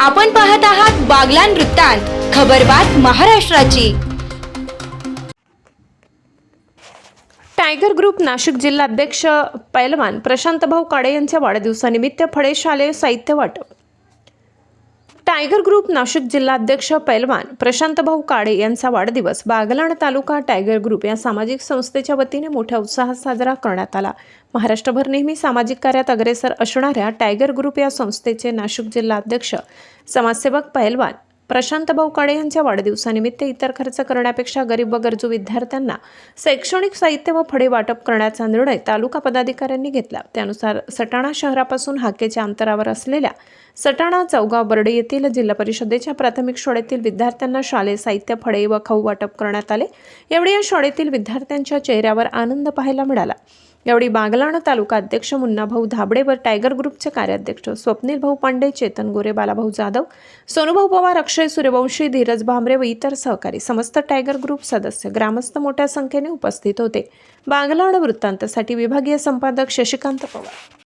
आपण पाहत आहात बागलान वृत्तांत खबरबात महाराष्ट्राची. टायगर ग्रुप नाशिक जिल्हाध्यक्ष पैलवान प्रशांत भाऊ काडे यांच्या वाढदिवसानिमित्त फळे शालेय साहित्य वाटप. टायगर ग्रुप नाशिक जिल्हाध्यक्ष पैलवान प्रशांतभाऊ काळे यांचा वाढदिवस बागलाण तालुका टायगर ग्रुप या सामाजिक संस्थेच्या वतीने मोठ्या उत्साहात साजरा करण्यात आला. महाराष्ट्रभर नेहमी सामाजिक कार्यात अग्रेसर असणाऱ्या टायगर ग्रुप या संस्थेचे नाशिक जिल्हाध्यक्ष समाजसेवक पैलवान प्रशांत भाऊ काळे यांच्या वाढदिवसानिमित्त इतर खर्च करण्यापेक्षा गरीब व गरजू विद्यार्थ्यांना शैक्षणिक साहित्य व फळे वाटप करण्याचा निर्णय तालुका पदाधिकाऱ्यांनी घेतला. त्यानुसार सटाणा शहरापासून हाकेच्या अंतरावर असलेल्या सटाणा चौगाव बर्डे येथील जिल्हा परिषदेच्या प्राथमिक शाळेतील विद्यार्थ्यांना शालेय साहित्य फळे व खाऊ वाटप करण्यात आले. यावेळी या शाळेतील विद्यार्थ्यांच्या चेहऱ्यावर आनंद पाहायला मिळाला. यावेळी बागलाणा तालुका अध्यक्ष मुन्नाभाऊ धाबडे व टायगर ग्रुपचे कार्याध्यक्ष स्वप्नील भाऊ पांडे चेतन गोरे बालाभाऊ जाधव सोनूभाऊ पवार अक्षय सूर्यवंशी धीरज भांबरे व इतर सहकारी समस्त टायगर ग्रुप सदस्य ग्रामस्थ मोठ्या संख्येने उपस्थित होते. बागलाण वृत्तांतसाठी विभागीय संपादक शशिकांत पवार.